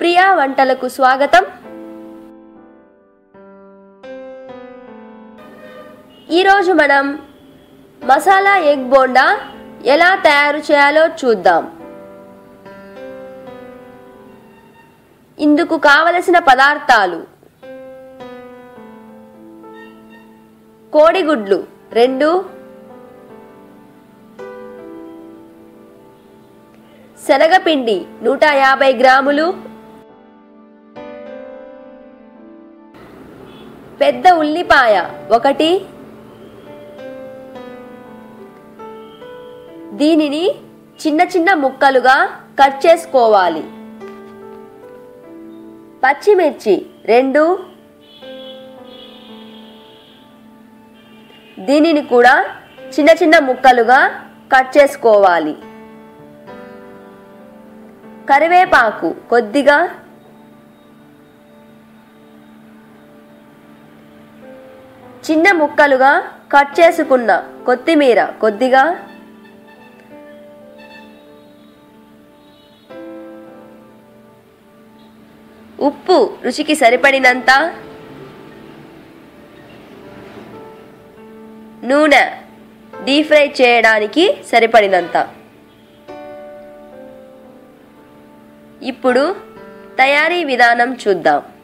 ప్రియా వంటలకు స్వాగతం. ఈరోజు మనం మసాలా ఎగ్ బోండా ఎలా తయారు చేయాలో చూద్దాం. ఇందుకు కావలసిన పదార్థాలు కోడిగుడ్లు రెండు శనగపిండి నూట యాభై గ్రాములు పెద్ద ఉల్లిపాయ. ఒకటి. దీనిని చిన్న చిన్న ముక్కలుగా కట్ చేసుకోవాలి. పచ్చిమిర్చి రెండు. దీనిని కూడా చిన్న చిన్న ముక్కలుగా కట్ చేసుకోవాలి. కరివేపాకు కొద్దిగా చిన్న ముక్కలుగా కట్ చేసుకున్న కొత్తిమీర కొద్దిగా. ఉప్పు రుచికి సరిపడినంత నూనె డీప్ ఫ్రై చేయడానికి సరిపడినంత. ఇప్పుడు తయారీ విధానం చూద్దాం.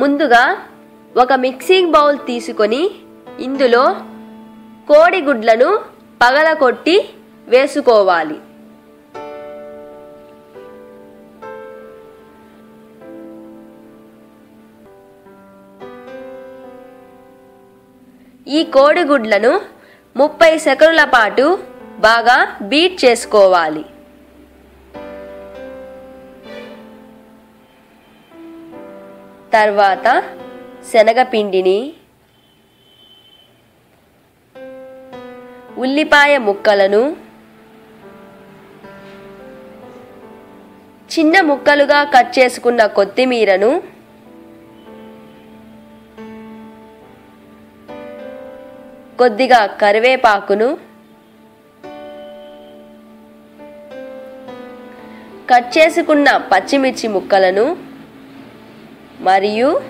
ముందుగా ఒక మిక్సింగ్ బౌల్ తీసుకొని ఇందులో కోడిగుడ్లను పగలకొట్టి వేసుకోవాలి. ఈ కోడిగుడ్లను ముప్పై సెకండ్ల పాటు బాగా బీట్ చేసుకోవాలి. తర్వాత శనగపిండిని ఉల్లిపాయ ముక్కలను చిన్న ముక్కలుగా కట్ చేసుకున్న కొత్తిమీరను కొద్దిగా కరివేపాకును కట్ చేసుకున్న పచ్చిమిర్చి ముక్కలను మరియు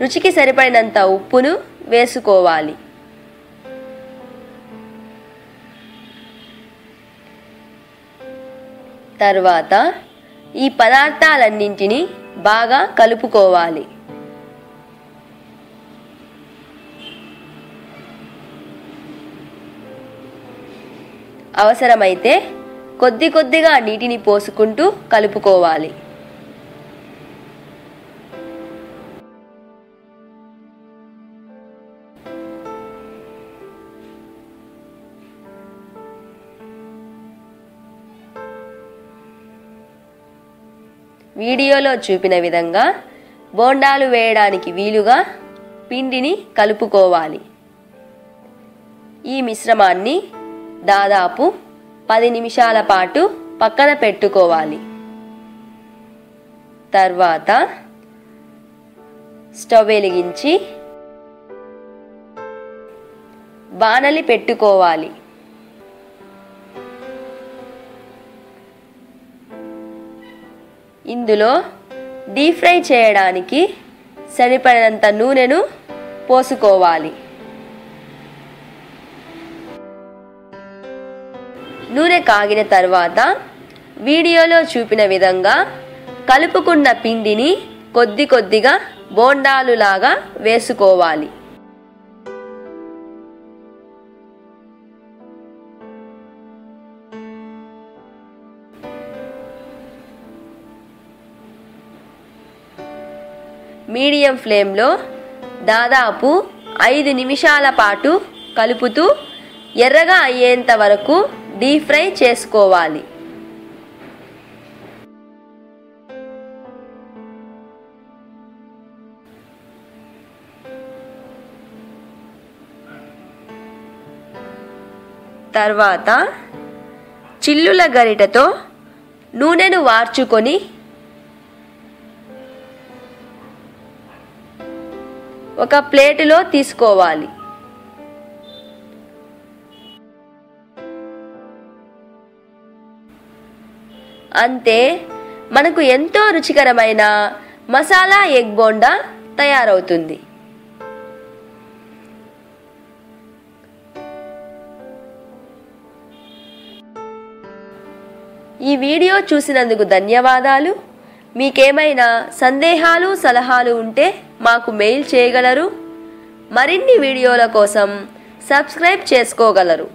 రుచికి సరిపడినంత ఉప్పును వేసుకోవాలి. తర్వాత ఈ పదార్థాలన్నింటినీ బాగా కలుపుకోవాలి. అవసరమైతే కొద్ది కొద్దిగా నీటిని పోసుకుంటూ కలుపుకోవాలి. వీడియోలో చూపిన విధంగా బోండాలు వేయడానికి వీలుగా పిండిని కలుపుకోవాలి. ఈ మిశ్రమాన్ని దాదాపు పది నిమిషాల పాటు పక్కన పెట్టుకోవాలి. తర్వాత స్టవ్ వెలిగించి బాణలి పెట్టుకోవాలి. ఇందులో డీప్ ఫ్రై చేయడానికి సరిపడినంత నూనెను పోసుకోవాలి. నూనె కాగిన తర్వాత వీడియోలో చూపిన విధంగా కలుపుకున్న పిండిని కొద్ది కొద్దిగా బోండాలు లాగా వేసుకోవాలి. మీడియం ఫ్లేమ్లో దాదాపు ఐదు నిమిషాల పాటు కలుపుతూ ఎర్రగా అయ్యేంత వరకు డీప్ ఫ్రై చేసుకోవాలి. తర్వాత చిల్లుల గరిటతో నూనెను వార్చుకొని ఒక ప్లేటులో తీసుకోవాలి. అంతే మనకు ఎంతో రుచికరమైన మసాలా ఎగ్ బోండా తయారవుతుంది. ఈ వీడియో చూసినందుకు ధన్యవాదాలు. మీకేమైనా సందేహాలు సలహాలు ఉంటే మాకు మెయిల్ చేయగలరు. మరిన్ని వీడియోల కోసం సబ్స్క్రైబ్ చేసుకోగలరు.